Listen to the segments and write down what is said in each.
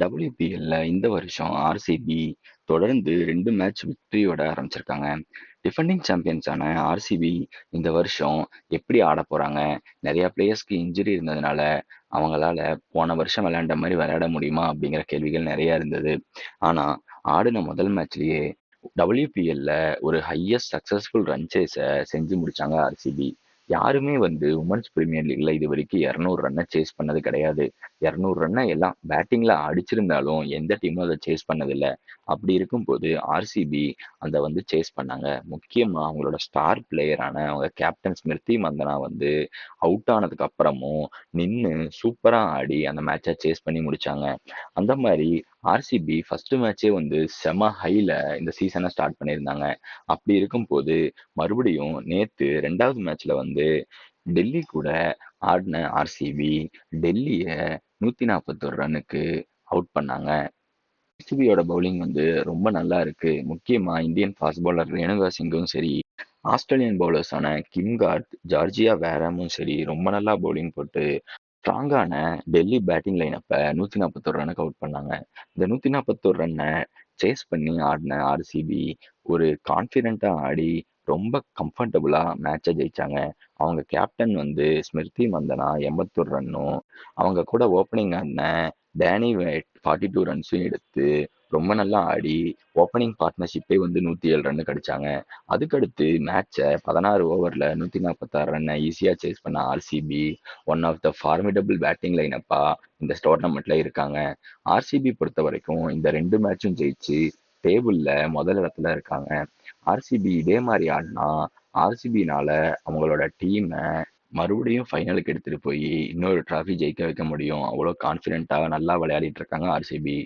WPLல இந்த வருஷம் ஆர்சிபி தொடர்ந்து 2 மேட்ச் வெற்றியோட ஆரம்பிச்சிருக்காங்க. டிஃபெண்டிங் சாம்பியன்ஸான ஆர்சிபி இந்த வருஷம் எப்படி ஆடப் போறாங்க? நிறையா பிளேயர்ஸ்க்கு இன்ஜுரி இருந்ததுனால, அவங்களால போன வருஷம் விளையாண்ட மாதிரி விளையாட முடியுமா? அப்படிங்கிற கேள்விகள் நிறையா இருந்தது. ஆனா, ஆடின முதல் மேட்ச்லயே WPLல ஒரு ஹையஸ்ட் சக்சஸ்ஃபுல் ரன் சேஸ செஞ்சு முடிச்சாங்க ஆர்சிபி. யாருமே வந்து உமன்ஸ் பிரீமியர் லீக்ல இதுவரைக்கும் 200 ரன்ன சேஸ் பண்ணது கிடையாது. இரநூறு ரன்னை எல்லாம் பேட்டிங்ல அடிச்சிருந்தாலும், எந்த டீமும் அதை சேஸ் பண்ணதில்லை அப்படி இருக்கும்போது ஆர்சிபி அதை வந்து சேஸ் பண்ணாங்க. முக்கியமா அவங்களோட ஸ்டார் பிளேயரான அவங்க கேப்டன் ஸ்மிருதி மந்தனா வந்து அவுட் ஆனதுக்கு அப்புறமும் நின்று சூப்பரா ஆடி அந்த மேட்சை சேஸ் பண்ணி முடிச்சாங்க. அந்த மாதிரி ஆர்சிபி ஃபர்ஸ்ட் மேட்சே வந்து செம ஹைல இந்த சீசனை ஸ்டார்ட் பண்ணியிருந்தாங்க. அப்படி இருக்கும்போது மறுபடியும் நேத்து ரெண்டாவது மேட்ச்ல வந்து டெல்லி கூட ஆடின ஆர்சிபி டெல்லிய 141 ரன்னுக்கு அவுட் பண்ணாங்க. ஆர்சிபியோட பவுலிங் வந்து ரொம்ப நல்லா இருக்கு. முக்கியமா இந்தியன் ஃபாஸ்ட் பவுலர் ரேணுகா சிங்கும் சரி, ஆஸ்திரேலியன் பவுலர்ஸான கிம்கார்த் ஜார்ஜியா வேரமும் சரி ரொம்ப நல்லா பவுலிங் போட்டு ஸ்ட்ராங்கான டெல்லி பேட்டிங் லைனப்ப 141 ரன்னுக்கு அவுட் பண்ணாங்க. இந்த நூற்றி நாற்பத்தோரு ரன்னை சேஸ் பண்ணி ஆடின ஆர்சிபி ஒரு கான்ஃபிடெண்ட்டாக ஆடி ரொம்ப கம்ஃபர்டபுளாக மேட்சை ஜெயித்தாங்க அவங்க கேப்டன் வந்து ஸ்மிருதி மந்தனா 81 ரன்னும், அவங்க கூட ஓப்பனிங் ஆடின டேனி வைட் 42 ரன்ஸும் எடுத்து ரொம்ப நல்லா ஆடி ஓப்பனிங் பார்ட்னர்ஷிப்பே வந்து நூற்றி ஏழு ரன் கிடைச்சாங்க அதுக்கடுத்து மேட்சை பதினாறு ஓவரில் நூற்றி நாற்பத்தாறு ரன்னை ஈஸியாக சேஸ் பண்ண RCB one of the formidable batting லைனப்பா இந்த டோர்னமெண்ட்டில் இருக்காங்க. ஆர்சிபி பொறுத்த வரைக்கும் இந்த ரெண்டு மேட்சும் ஜெயிச்சு டேபிளில் முதல் இடத்துல இருக்காங்க. ஆர்சிபி இதே மாதிரி ஆடினா ஆர்சிபினால அவங்களோட டீமை மறுபடியும் ஃபைனலுக்கு எடுத்துட்டு போய் இன்னொரு ட்ராஃபி ஜெயிக்க வைக்க முடியும். அவ்வளோ கான்ஃபிடென்ட்டாக நல்லா விளையாடிட்டு இருக்காங்க ஆர்சிபி.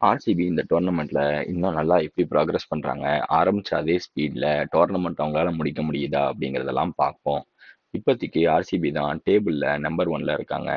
ஆர்சிபி இந்த டோர்னமெண்ட்ல இன்னும் நல்லா எப்படி ப்ராக்ரஸ் பண்றாங்க? ஆரம்பிச்ச அதே ஸ்பீட்ல டோர்னமெண்ட் அவங்களால முடிக்க முடியுதா? அப்படிங்கிறதெல்லாம் பார்ப்போம். இப்போதைக்கு ஆர்சிபி தான் டேபிளில் நம்பர் ஒனில் இருக்காங்க.